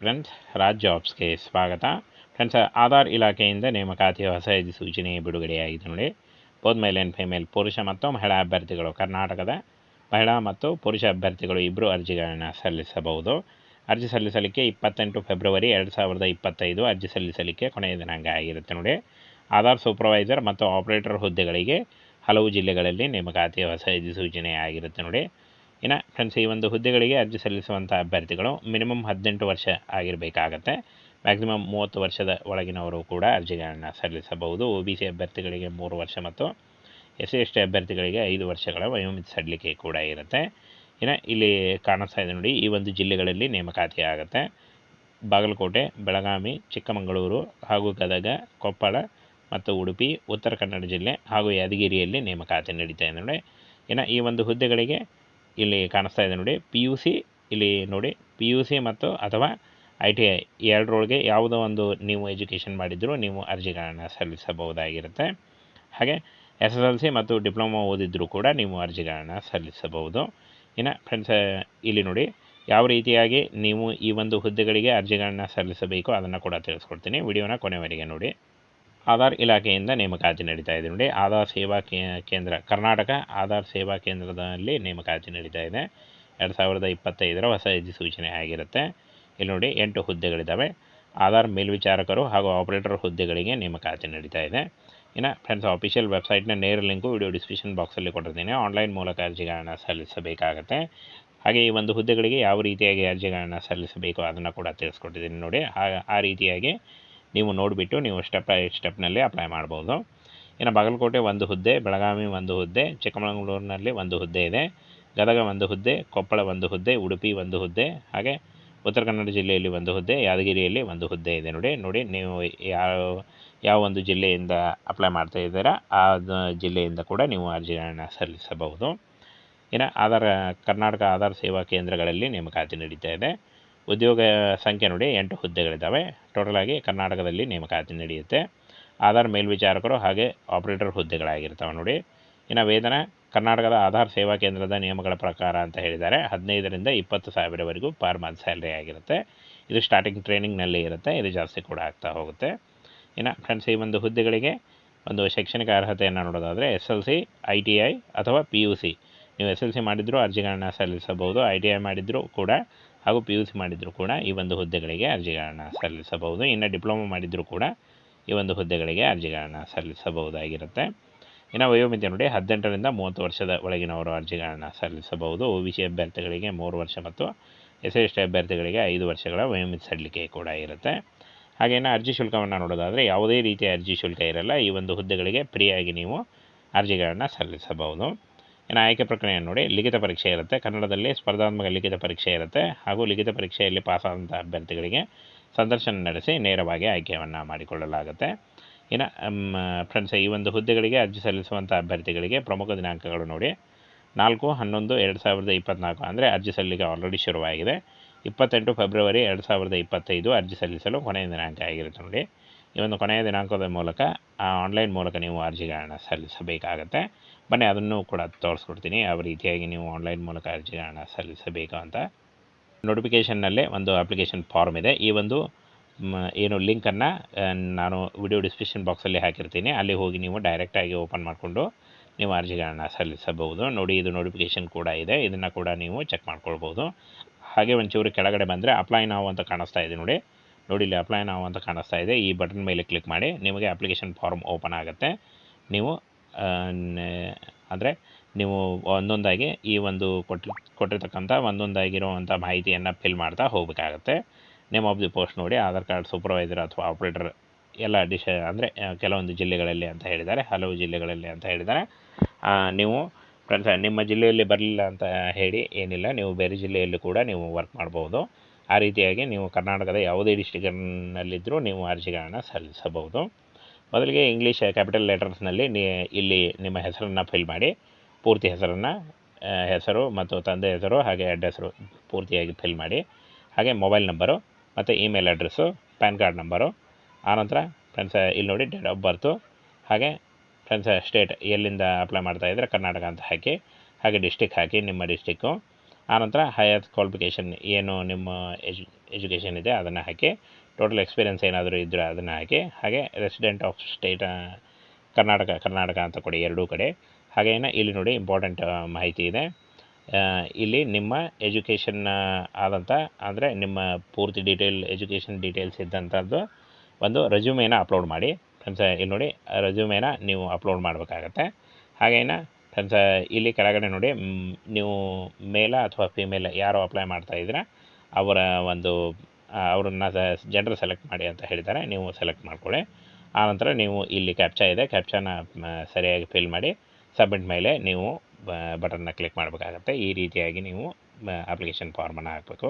Friends Raj ಜಾಬ್ಸ್ಗೆ ಸ್ವಾಗತ. Friends Aadhaar ಇಲಾಖೆಯಿಂದ ನೇಮಕಾತಿಯ ಹೊಸ ಸೂಚನೆ ಬಿಡುಗಡೆಯಾಗಿದೆ ನೋಡಿ. ಬೋದ್ ಮೇಲ್ ಆ್ಯಂಡ್ ಫೀಮೇಲ್ ಪುರುಷ ಮತ್ತು ಮಹಿಳಾ ಅಭ್ಯರ್ಥಿಗಳು ಕರ್ನಾಟಕದ ಮಹಿಳಾ ಮತ್ತು ಪುರುಷ ಅಭ್ಯರ್ಥಿಗಳು ಇಬ್ಬರು ಅರ್ಜಿಗಳನ್ನು ಸಲ್ಲಿಸಬಹುದು. ಅರ್ಜಿ ಸಲ್ಲಿಸಲಿಕ್ಕೆ ಇಪ್ಪತ್ತೆಂಟು ಫೆಬ್ರವರಿ ಎರಡು ಸಾವಿರದ ಇಪ್ಪತ್ತೈದು ಅರ್ಜಿ ಸಲ್ಲಿಸಲಿಕ್ಕೆ ಕೊನೆಯ ದಿನಾಂಕ ಆಗಿರುತ್ತೆ ನೋಡಿ. ಆಧಾರ್ ಸೂಪರ್ವೈಸರ್ ಮತ್ತು ಆಪರೇಟರ್ ಹುದ್ದೆಗಳಿಗೆ ಹಲವು ಜಿಲ್ಲೆಗಳಲ್ಲಿ ನೇಮಕಾತಿಯ ಹೊಸ ಸೂಚನೆ ಆಗಿರುತ್ತೆ ನೋಡಿ. ಇನ್ನು ಫ್ರೆಂಡ್ಸ್ ಈ ಒಂದು ಹುದ್ದೆಗಳಿಗೆ ಅರ್ಜಿ ಸಲ್ಲಿಸುವಂಥ ಅಭ್ಯರ್ಥಿಗಳು ಮಿನಿಮಮ್ ಹದಿನೆಂಟು ವರ್ಷ ಆಗಿರಬೇಕಾಗತ್ತೆ. ಮ್ಯಾಕ್ಸಿಮಮ್ ಮೂವತ್ತು ವರ್ಷದ ಒಳಗಿನವರು ಕೂಡ ಅರ್ಜಿಗಳನ್ನು ಸಲ್ಲಿಸಬಹುದು. ಒ ಬಿ ಸಿ ಅಭ್ಯರ್ಥಿಗಳಿಗೆ ಮೂರು ವರ್ಷ ಮತ್ತು ಎಸ್ ಸಿ ಎಸ್ ಟಿ ಅಭ್ಯರ್ಥಿಗಳಿಗೆ ಐದು ವರ್ಷಗಳ ವಯೋಮಿತಿ ಸಡಿಲಿಕೆ ಕೂಡ ಇರುತ್ತೆ. ಇನ್ನು ಇಲ್ಲಿ ಕಾಣಿಸ್ತಾ ಇದೆ ನೋಡಿ, ಈ ಒಂದು ಜಿಲ್ಲೆಗಳಲ್ಲಿ ನೇಮಕಾತಿ ಆಗುತ್ತೆ. ಬಾಗಲಕೋಟೆ, ಬೆಳಗಾವಿ, ಚಿಕ್ಕಮಗಳೂರು ಹಾಗೂ ಗದಗ, ಕೊಪ್ಪಳ ಮತ್ತು ಉಡುಪಿ, ಉತ್ತರ ಕನ್ನಡ ಜಿಲ್ಲೆ ಹಾಗೂ ಯಾದಗಿರಿಯಲ್ಲಿ ನೇಮಕಾತಿ ನಡೀತಾ ಇದೆ ನೋಡಿ. ಇನ್ನು ಈ ಒಂದು ಹುದ್ದೆಗಳಿಗೆ ಇಲ್ಲಿ ಕಾಣಿಸ್ತಾ ಇದೆ ನೋಡಿ. ಪಿ ಯು ಸಿ ಇಲ್ಲಿ ನೋಡಿ. ಪಿ ಯು ಸಿ ಮತ್ತು ಅಥವಾ ಐ ಟಿ ಐ ಎರಡರೊಳಗೆ ಯಾವುದೋ ಒಂದು ನೀವು ಎಜುಕೇಷನ್ ಮಾಡಿದರೂ ನೀವು ಅರ್ಜಿಗಳನ್ನು ಸಲ್ಲಿಸಬಹುದಾಗಿರುತ್ತೆ. ಹಾಗೆ ಎಸ್ ಎಸ್ ಎಲ್ ಸಿ ಮತ್ತು ಡಿಪ್ಲೊಮಾ ಓದಿದ್ದರೂ ಕೂಡ ನೀವು ಅರ್ಜಿಗಳನ್ನು ಸಲ್ಲಿಸಬಹುದು. ಇನ್ನು ಫ್ರೆಂಡ್ಸ್ ಇಲ್ಲಿ ನೋಡಿ. ಯಾವ ರೀತಿಯಾಗಿ ನೀವು ಈ ಒಂದು ಹುದ್ದೆಗಳಿಗೆ ಅರ್ಜಿಗಳನ್ನು ಸಲ್ಲಿಸಬೇಕು ಅದನ್ನು ಕೂಡ ತಿಳಿಸ್ಕೊಡ್ತೀನಿ. ವಿಡಿಯೋನ ಕೊನೆವರೆಗೆ ನೋಡಿ. ಆಧಾರ್ ಇಲಾಖೆಯಿಂದ ನೇಮಕಾತಿ ನಡೀತಾ ಇದೆ. ನೋಡಿ, ಆಧಾರ್ ಸೇವಾ ಕೇಂದ್ರ, ಕರ್ನಾಟಕ ಆಧಾರ್ ಸೇವಾ ಕೇಂದ್ರದಲ್ಲಿ ನೇಮಕಾತಿ ನಡೀತಾ ಇದೆ. ಎರಡು ಸಾವಿರದ ಇಪ್ಪತ್ತೈದರ ಹೊಸ ಸೂಚನೆ ಆಗಿರುತ್ತೆ. ಇಲ್ಲಿ ನೋಡಿ, ಎಂಟು ಹುದ್ದೆಗಳಿದ್ದಾವೆ. ಆಧಾರ್ ಮೇಲ್ವಿಚಾರಕರು ಹಾಗೂ ಆಪರೇಟರ್ ಹುದ್ದೆಗಳಿಗೆ ನೇಮಕಾತಿ ನಡೀತಾ ಇದೆ. ಇನ್ನು ಫ್ರೆಂಡ್ಸ್ ಆಫಿಷಿಯಲ್ ವೆಬ್ಸೈಟ್ನ ನೇರ ಲಿಂಕು ವಿಡಿಯೋ ಡಿಸ್ಕ್ರಿಪ್ಷನ್ ಬಾಕ್ಸಲ್ಲಿ ಕೊಟ್ಟಿರ್ತೀನಿ. ಆನ್ಲೈನ್ ಮೂಲಕ ಅರ್ಜಿಗಳನ್ನು ಸಲ್ಲಿಸಬೇಕಾಗತ್ತೆ. ಹಾಗೆ ಈ ಒಂದು ಹುದ್ದೆಗಳಿಗೆ ಯಾವ ರೀತಿಯಾಗಿ ಅರ್ಜಿಗಳನ್ನು ಸಲ್ಲಿಸಬೇಕು ಅದನ್ನು ಕೂಡ ತಿಳಿಸ್ಕೊಟ್ಟಿದ್ದೀನಿ ನೋಡಿ. ಆ ರೀತಿಯಾಗಿ ನೀವು ನೋಡಿಬಿಟ್ಟು ನೀವು ಸ್ಟೆಪ್ ಬೈ ಸ್ಟೆಪ್ನಲ್ಲಿ ಅಪ್ಲೈ ಮಾಡ್ಬೋದು. ಇನ್ನು ಬಾಗಲಕೋಟೆ ಒಂದು ಹುದ್ದೆ, ಬೆಳಗಾವಿ ಒಂದು ಹುದ್ದೆ, ಚಿಕ್ಕಮಗಳೂರಿನಲ್ಲಿ ಒಂದು ಹುದ್ದೆ ಇದೆ. ಗದಗ ಒಂದು ಹುದ್ದೆ, ಕೊಪ್ಪಳ ಒಂದು ಹುದ್ದೆ, ಉಡುಪಿ ಒಂದು ಹುದ್ದೆ, ಹಾಗೆ ಉತ್ತರ ಕನ್ನಡ ಜಿಲ್ಲೆಯಲ್ಲಿ ಒಂದು ಹುದ್ದೆ, ಯಾದಗಿರಿಯಲ್ಲಿ ಒಂದು ಹುದ್ದೆ ಇದೆ ನೋಡಿ ನೋಡಿ ನೀವು ಯಾವ ಯಾವ ಒಂದು ಜಿಲ್ಲೆಯಿಂದ ಅಪ್ಲೈ ಮಾಡ್ತಾ ಇದ್ದೀರಾ, ಆ ಜಿಲ್ಲೆಯಿಂದ ಕೂಡ ನೀವು ಅರ್ಜಿಗಳನ್ನು ಸಲ್ಲಿಸಬಹುದು. ಇನ್ನು ಆಧಾರ, ಕರ್ನಾಟಕ ಆಧಾರ್ ಸೇವಾ ಕೇಂದ್ರಗಳಲ್ಲಿ ನೇಮಕಾತಿ ನಡೀತಾ ಇದೆ ಉದ್ಯೋಗ ಸಂಖ್ಯೆ ನೋಡಿ ಎಂಟು ಹುದ್ದೆಗಳಿದ್ದಾವೆ. ಟೋಟಲಾಗಿ ಕರ್ನಾಟಕದಲ್ಲಿ ನೇಮಕಾತಿ ನಡೆಯುತ್ತೆ. ಆಧಾರ್ ಮೇಲ್ವಿಚಾರಕರು ಹಾಗೆ ಆಪರೇಟರ್ ಹುದ್ದೆಗಳಾಗಿರ್ತವೆ ನೋಡಿ. ಇನ್ನು ವೇತನ, ಕರ್ನಾಟಕದ ಆಧಾರ್ ಸೇವಾ ಕೇಂದ್ರದ ನಿಯಮಗಳ ಪ್ರಕಾರ ಅಂತ ಹೇಳಿದ್ದಾರೆ. ಹದಿನೈದರಿಂದ ಇಪ್ಪತ್ತು ಸಾವಿರವರೆಗೂ ಪರ್ ಮಂತ್ ಸ್ಯಾಲ್ರಿ ಆಗಿರುತ್ತೆ. ಇದು ಸ್ಟಾರ್ಟಿಂಗ್ ಟ್ರೈನಿಂಗ್ನಲ್ಲಿ ಇರುತ್ತೆ. ಇದು ಜಾಸ್ತಿ ಕೂಡ ಆಗ್ತಾ ಹೋಗುತ್ತೆ. ಇನ್ನು ಫ್ರೆಂಡ್ಸ್ ಈ ಒಂದು ಹುದ್ದೆಗಳಿಗೆ ಒಂದು ಶೈಕ್ಷಣಿಕ ಅರ್ಹತೆಯನ್ನು ನೋಡೋದಾದರೆ S L C, I T I ಅಥವಾ ಪಿ ಯು ಸಿ. ನೀವು ಎಸ್ ಎಲ್ ಸಿ ಮಾಡಿದರೂ ಅರ್ಜಿಗಳನ್ನು ಸಲ್ಲಿಸಬಹುದು. ಐ ಟಿ ಐ ಮಾಡಿದರೂ ಕೂಡ ಹಾಗೂ ಪಿ ಯು ಸಿ ಮಾಡಿದರೂ ಕೂಡ ಈ ಒಂದು ಹುದ್ದೆಗಳಿಗೆ ಅರ್ಜಿಗಳನ್ನು ಸಲ್ಲಿಸಬಹುದು. ಇನ್ನು ಡಿಪ್ಲೊಮಾ ಮಾಡಿದರೂ ಕೂಡ ಈ ಒಂದು ಹುದ್ದೆಗಳಿಗೆ ಅರ್ಜಿಗಳನ್ನು ಸಲ್ಲಿಸಬಹುದಾಗಿರುತ್ತೆ. ಇನ್ನು ವಯೋಮಿತಿ ನೋಡಿ, ಹದಿನೆಂಟರಿಂದ ಮೂವತ್ತು ವರ್ಷದ ಒಳಗಿನವರು ಅರ್ಜಿಗಳನ್ನು ಸಲ್ಲಿಸಬಹುದು. ಒ ಬಿ ಸಿ ಅಭ್ಯರ್ಥಿಗಳಿಗೆ ಮೂರು ವರ್ಷ ಮತ್ತು ಎಸ್ ಎಸ್ ಟಿ ಅಭ್ಯರ್ಥಿಗಳಿಗೆ ಐದು ವರ್ಷಗಳ ವಯೋಮಿತಿ ಸಲ್ಲಿಕೆ ಕೂಡ ಇರುತ್ತೆ. ಹಾಗೆಯೇ ಅರ್ಜಿ ಶುಲ್ಕವನ್ನು ನೋಡೋದಾದರೆ, ಯಾವುದೇ ರೀತಿಯ ಅರ್ಜಿ ಶುಲ್ಕ ಇರಲ್ಲ. ಈ ಒಂದು ಹುದ್ದೆಗಳಿಗೆ ಫ್ರೀಯಾಗಿ ನೀವು ಅರ್ಜಿಗಳನ್ನು ಸಲ್ಲಿಸಬಹುದು. ಇನ್ನು ಆಯ್ಕೆ ಪ್ರಕ್ರಿಯೆ ನೋಡಿ, ಲಿಖಿತ ಪರೀಕ್ಷೆ ಇರುತ್ತೆ. ಕನ್ನಡದಲ್ಲಿ ಸ್ಪರ್ಧಾತ್ಮಕ ಲಿಖಿತ ಪರೀಕ್ಷೆ ಇರುತ್ತೆ. ಹಾಗೂ ಲಿಖಿತ ಪರೀಕ್ಷೆಯಲ್ಲಿ ಪಾಸಾದಂಥ ಅಭ್ಯರ್ಥಿಗಳಿಗೆ ಸಂದರ್ಶನ ನಡೆಸಿ ನೇರವಾಗಿ ಆಯ್ಕೆಯನ್ನು ಮಾಡಿಕೊಳ್ಳಲಾಗುತ್ತೆ. ಇನ್ನು ಫ್ರೆಂಡ್ಸ್ ಈ ಒಂದು ಹುದ್ದೆಗಳಿಗೆ ಅರ್ಜಿ ಸಲ್ಲಿಸುವಂಥ ಅಭ್ಯರ್ಥಿಗಳಿಗೆ ಪ್ರಮುಖ ದಿನಾಂಕಗಳು ನೋಡಿ. ನಾಲ್ಕು, ಹನ್ನೊಂದು, ಎರಡು ಸಾವಿರದ ಇಪ್ಪತ್ತ್ನಾಲ್ಕು ಅಂದರೆ ಅರ್ಜಿ ಸಲ್ಲಿಕೆ ಆಲ್ರೆಡಿ ಶುರುವಾಗಿದೆ. ಇಪ್ಪತ್ತೆಂಟು ಫೆಬ್ರವರಿ ಎರಡು ಸಾವಿರದ ಇಪ್ಪತ್ತೈದು ಅರ್ಜಿ ಸಲ್ಲಿಸಲು ಕೊನೆಯ ದಿನಾಂಕ ಆಗಿರುತ್ತೆ ನೋಡಿ. ಈ ಒಂದು ಕೊನೆಯ ದಿನಾಂಕದ ಮೂಲಕ ಆನ್ಲೈನ್ ಮೂಲಕ ನೀವು ಅರ್ಜಿಗಳನ್ನು ಸಲ್ಲಿಸಬೇಕಾಗತ್ತೆ. ಬನ್ನಿ, ಅದನ್ನು ಕೂಡ ತೋರಿಸ್ಕೊಡ್ತೀನಿ. ಯಾವ ರೀತಿಯಾಗಿ ನೀವು ಆನ್ಲೈನ್ ಮೂಲಕ ಅರ್ಜಿಗಳನ್ನು ಸಲ್ಲಿಸಬೇಕು ಅಂತ ನೋಟಿಫಿಕೇಷನ್ನಲ್ಲೇ ಒಂದು ಅಪ್ಲಿಕೇಶನ್ ಫಾರ್ಮ್ ಇದೆ. ಈ ಒಂದು ಏನು ಲಿಂಕನ್ನು ನಾನು ವಿಡಿಯೋ ಡಿಸ್ಕ್ರಿಪ್ಷನ್ ಬಾಕ್ಸಲ್ಲಿ ಹಾಕಿರ್ತೀನಿ. ಅಲ್ಲಿ ಹೋಗಿ ನೀವು ಡೈರೆಕ್ಟಾಗಿ ಓಪನ್ ಮಾಡಿಕೊಂಡು ನೀವು ಅರ್ಜಿಗಳನ್ನು ಸಲ್ಲಿಸಬಹುದು. ನೋಡಿ, ಇದು ನೋಟಿಫಿಕೇಷನ್ ಕೂಡ ಇದೆ. ಇದನ್ನು ಕೂಡ ನೀವು ಚೆಕ್ ಮಾಡ್ಕೊಳ್ಬೋದು ಹಾಗೆ ಒಂಚೂರು ಕೆಳಗಡೆ ಬಂದರೆ ಅಪ್ಲೈ ನಾವು ಅಂತ ಕಾಣಿಸ್ತಾ ಇದೆ ನೋಡಿ. ನೋಡಿ, ಇಲ್ಲಿ ಅಪ್ಲೈ ನಾವು ಅಂತ ಕಾಣಿಸ್ತಾ ಇದೆ. ಈ ಬಟನ್ ಮೇಲೆ ಕ್ಲಿಕ್ ಮಾಡಿ ನಿಮಗೆ ಅಪ್ಲಿಕೇಶನ್ ಫಾರ್ಮ್ ಓಪನ್ ಆಗುತ್ತೆ. ನೀವು ಅಂದರೆ ನೀವು ಒಂದೊಂದಾಗಿ ಈ ಒಂದು ಕೊಟ್ಟಿ ಕೊಟ್ಟಿರ್ತಕ್ಕಂಥ ಒಂದೊಂದಾಗಿರುವಂಥ ಮಾಹಿತಿಯನ್ನು ಫಿಲ್ ಮಾಡ್ತಾ ಹೋಗಬೇಕಾಗತ್ತೆ. ನೇಮ್ ಆಫ್ ದಿ ಪೋಸ್ಟ್ ನೋಡಿ, ಆಧಾರ್ ಕಾರ್ಡ್ ಸೂಪರ್ವೈಸರ್ ಅಥವಾ ಆಪ್ರೇಟರ್ ಎಲ್ಲ ಡಿಶ, ಅಂದರೆ ಕೆಲವೊಂದು ಜಿಲ್ಲೆಗಳಲ್ಲಿ ಅಂತ ಹೇಳಿದ್ದಾರೆ, ಹಲವು ಜಿಲ್ಲೆಗಳಲ್ಲಿ ಅಂತ ಹೇಳಿದ್ದಾರೆ. ನೀವು ಫ್ರೆಂಡ್ಸ್ ನಿಮ್ಮ ಜಿಲ್ಲೆಯಲ್ಲಿ ಬರಲಿಲ್ಲ ಅಂತ ಹೇಳಿ ಏನಿಲ್ಲ, ನೀವು ಬೇರೆ ಜಿಲ್ಲೆಯಲ್ಲಿ ಕೂಡ ನೀವು ವರ್ಕ್ ಮಾಡ್ಬೋದು. ಆ ರೀತಿಯಾಗಿ ನೀವು ಕರ್ನಾಟಕದ ಯಾವುದೇ ಡಿಸ್ಟ್ರಿಕ್ಟ್ನಲ್ಲಿದ್ದರೂ ನೀವು ಅರ್ಜಿಗಳನ್ನು ಸಲ್ಲಿಸಬಹುದು. ಮೊದಲಿಗೆ ಇಂಗ್ಲೀಷ್ ಕ್ಯಾಪಿಟಲ್ ಲೆಟರ್ಸ್ನಲ್ಲಿ ನೀ, ಇಲ್ಲಿ ನಿಮ್ಮ ಹೆಸರನ್ನು ಫಿಲ್ ಮಾಡಿ, ಪೂರ್ತಿ ಹೆಸರನ್ನು ಹೆಸರು ಮತ್ತು ತಂದೆ ಹೆಸರು ಹಾಗೆ ಅಡ್ರೆಸ್ಸು ಪೂರ್ತಿಯಾಗಿ ಫಿಲ್ ಮಾಡಿ, ಹಾಗೆ ಮೊಬೈಲ್ ನಂಬರು ಮತ್ತು email address PAN card number ಆನಂತರ ಫ್ರೆಂಡ್ಸ್ ಇಲ್ಲಿ ನೋಡಿ ಡೇಟ್ ಆಫ್ ಬರ್ತು ಹಾಗೆ ಫ್ರೆಂಡ್ಸ್ ಸ್ಟೇಟ್ ಎಲ್ಲಿಂದ ಅಪ್ಲೈ ಮಾಡ್ತಾ ಇದ್ದರೆ ಕರ್ನಾಟಕ ಅಂತ ಹಾಕಿ, ಹಾಗೆ ಡಿಸ್ಟಿಕ್ ಹಾಕಿ, ನಿಮ್ಮ ಡಿಸ್ಟಿಕ್ಕು ಆನಂತರ ಹೈಯರ್ ಕ್ವಾಲಿಫಿಕೇಷನ್ ಏನು ನಿಮ್ಮ ಎಜು ಎಜುಕೇಷನ್ ಇದೆ ಅದನ್ನು ಹಾಕಿ ಟೋಟಲ್ ಎಕ್ಸ್ಪೀರಿಯನ್ಸ್ ಏನಾದರೂ ಇದ್ದರೆ ಅದನ್ನು ಹಾಕಿ, ಹಾಗೆ resident of state Karnataka Karnataka ಅಂತ ಕೊಡಿ ಎರಡೂ ಕಡೆ. ಹಾಗೇನ ಇಲ್ಲಿ ನೋಡಿ ಇಂಪಾರ್ಟೆಂಟ್ ಮಾಹಿತಿ ಇದೆ. ಇಲ್ಲಿ ನಿಮ್ಮ ಎಜುಕೇಷನ್ ಆದಂಥ ಅಂದರೆ ನಿಮ್ಮ ಪೂರ್ತಿ ಡೀಟೇಲ್ ಎಜುಕೇಷನ್ ಡೀಟೇಲ್ಸ್ ಇದ್ದಂಥದ್ದು ಒಂದು ರೆಸ್ಯೂಮೇನ ಅಪ್ಲೋಡ್ ಮಾಡಿ. ಫ್ರೆಂಡ್ಸ್ ಇಲ್ಲಿ ನೋಡಿ ರೆಸ್ಯೂಮೇನ ನೀವು ಅಪ್ಲೋಡ್ ಮಾಡಬೇಕಾಗತ್ತೆ. ಹಾಗೇನ ಫ್ರೆಂಡ್ಸ್ ಇಲ್ಲಿ ಕೆಳಗಡೆ ನೋಡಿ ನೀವು ಮೇಲ ಅಥವಾ ಫಿಮೇಲ್ ಯಾರು ಅಪ್ಲೈ ಮಾಡ್ತಾ ಅವರ ಒಂದು ಅವ್ರನ್ನ ಜನರು ಸೆಲೆಕ್ಟ್ ಮಾಡಿ ಅಂತ ಹೇಳಿದ್ದಾರೆ. ನೀವು ಸೆಲೆಕ್ಟ್ ಮಾಡ್ಕೊಳ್ಳಿ. ಆನಂತರ ನೀವು ಇಲ್ಲಿ ಕ್ಯಾಪ್ಚಾ ಇದೆ. ಕ್ಯಾಪ್ಚಾನ ಸರಿಯಾಗಿ ಫಿಲ್ ಮಾಡಿ ಸಬ್ಮಿಟ್ ಮೇಲೆ ನೀವು ಬಟನ್ನ ಕ್ಲಿಕ್ ಮಾಡಬೇಕಾಗತ್ತೆ. ಈ ರೀತಿಯಾಗಿ ನೀವು ಅಪ್ಲಿಕೇಶನ್ ಫಾರ್ಮನ್ನು ಹಾಕಬೇಕು.